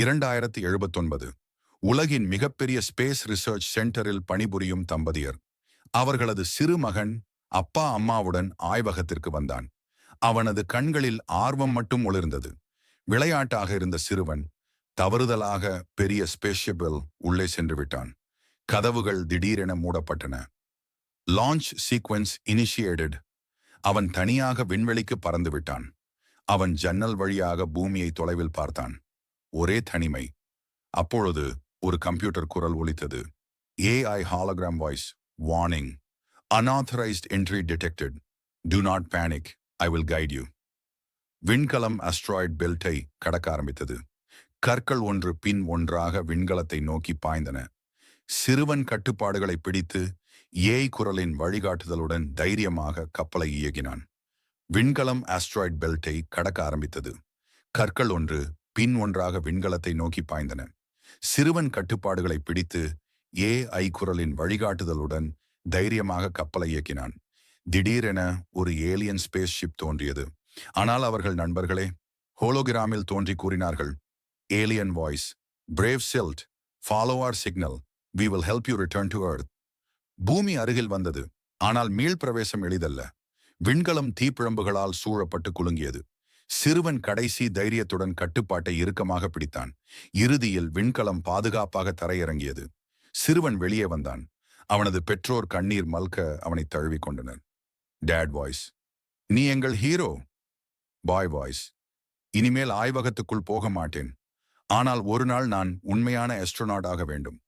இரண்டாயிரத்தி எழுபத்தொன்பது உலகின் மிகப்பெரிய ஸ்பேஸ் ரிசர்ச் சென்டரில் பணிபுரியும் தம்பதியர் அவர்களது சிறு மகன் அப்பா அம்மாவுடன் ஆய்வகத்திற்கு வந்தான். அவனது கண்களில் ஆர்வம் மட்டும் ஒளிர்ந்தது. விளையாட்டாக இருந்த சிறுவன் தவறுதலாக பெரிய ஸ்பேஷபிள் உள்ளே சென்று விட்டான். கதவுகள் திடீரென மூடப்பட்டன. லான்ச் சீக்வென்ஸ் இனிஷியேட்டட் அவன் தனியாக விண்வெளிக்கு பறந்து விட்டான். அவன் ஜன்னல் வழியாக பூமியை தொலைவில் பார்த்தான். ஒரே தனிமை. அப்பொழுது ஒரு கம்ப்யூட்டர் குரல் ஒலித்தது. AI hologram voice warning unauthorised entry detected do not panic I will guide you விண்கலம் அஸ்ட்ராய்ட் பெல்ட்டை கடக்க ஆரம்பித்தது. கற்கள் ஒன்று பின் ஒன்றாக விண்கலத்தை நோக்கி பாய்ந்தன. சிறுவன் கட்டுப்பாடுகளை பிடித்து ஏய் குரலின் வழிகாட்டுதலுடன் தைரியமாக கப்பலை இயக்கினான். விண்கலம் ஆஸ்ட்ராய்ட் பெல்ட்டை கடக்க ஆரம்பித்தது. கற்கள் ஒன்று பின் ஒன்றாக விண்கலத்தை நோக்கி பாய்ந்தன. சிறுவன் கட்டுப்பாடுகளை பிடித்து ஏ ஐ குரலின் வழிகாட்டுதலுடன் தைரியமாக கப்பலை இயக்கினான். திடீரென ஒரு ஏலியன் ஸ்பேஸ் ஷிப் தோன்றியது. ஆனால் அவர்கள் நண்பர்களே ஹோலோகிராமில் தோன்றி கூறினார்கள். Alien voice brave child follow our signal we will help you return to earth பூமி அருகில் வந்தது. ஆனால் மீள் பிரவேசம் எளிதல்ல. விண்கலம் தீப்பிழம்புகளால் சூழப்பட்டு குலுங்கியது. சிறுவன் கடைசி தைரியத்துடன் கட்டுப்பாட்டை இறுக்கமாக பிடித்தான். இறுதியில் விண்கலம் பாதுகாப்பாக தரையிறங்கியது. சிறுவன் வெளியே வந்தான். அவனது பெற்றோர் கண்ணீர் மல்க அவனை தழுவிக் கொண்டனர். டேட் வாய்ஸ் நீ எங்கள் ஹீரோ பாய் வாய்ஸ் இனிமேல் ஆய்வகத்துக்குள் போக மாட்டேன். ஆனால் ஒரு நாள் நான் உண்மையான ஆஸ்ட்ரோநாட் ஆக வேண்டும்.